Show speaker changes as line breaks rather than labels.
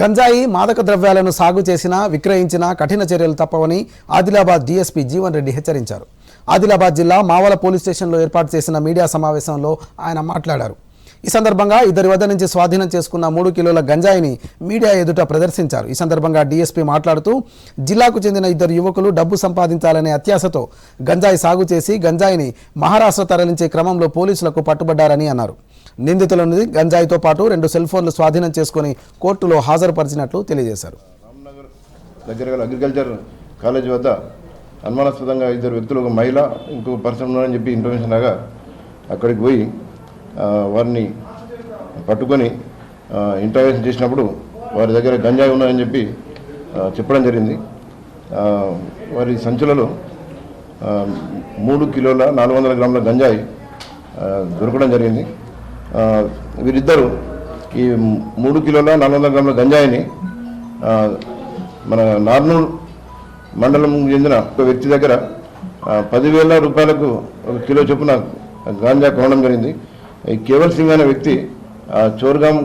గంజాయి మాదక ద్రవ్యాలను సాగు చేసినా విక్రయించినా కఠిన చర్యలు తప్పవని ఆదిలాబాద్ డీఎస్పీ జీవన్ రెడ్డి హెచ్చరించారు. ఆదిలాబాద్ జిల్లా మావల పోలీస్ స్టేషన్లో ఏర్పాటు చేసిన మీడియా సమావేశంలో ఆయన మాట్లాడారు. ఈ సందర్భంగా ఇద్దరి వద్ద నుంచి స్వాధీనం చేసుకున్న మూడు కిలోల గంజాయిని మీడియా ఎదుట ప్రదర్శించారు. ఈ సందర్భంగా డీఎస్పీ మాట్లాడుతూ జిల్లాకు చెందిన ఇద్దరు యువకులు డబ్బు సంపాదించాలనే అత్యాశతో గంజాయి సాగు చేసి గంజాయిని మహారాష్ట్ర తరలించే క్రమంలో పోలీసులకు పట్టుబడ్డారని అన్నారు. నిందితుల నుండి గంజాయితో పాటు రెండు సెల్ ఫోన్లు స్వాధీనం చేసుకుని కోర్టులో హాజరుపరిచినట్లు తెలియజేశారు.
దగ్గర అగ్రికల్చర్ కాలేజ్ వద్ద అనుమానాస్పదంగా ఇద్దరు వ్యక్తులు ఒక మహిళ ఇంకో పర్సన్ ఉన్నారని చెప్పి ఇన్ఫర్మేషన్ లాగా అక్కడికి పోయి వారిని పట్టుకొని ఇంటర్వ్యూషన్ చేసినప్పుడు వారి దగ్గర గంజాయి ఉన్నాయని చెప్పి చెప్పడం జరిగింది. వారి సంచులలో మూడు కిలోల నాలుగు వందల గ్రాముల గంజాయి దొరకడం జరిగింది. వీరిద్దరూ ఈ మూడు కిలోల నాలుగు వందల గ్రాముల గంజాయిని మన నార్నూల్ మండలం చెందిన ఒక వ్యక్తి దగ్గర పదివేల రూపాయలకు ఒక కిలో చొప్పున గాంజా కొనడం జరిగింది. కేవల్ సింగ్ అనే వ్యక్తి చోర్గాం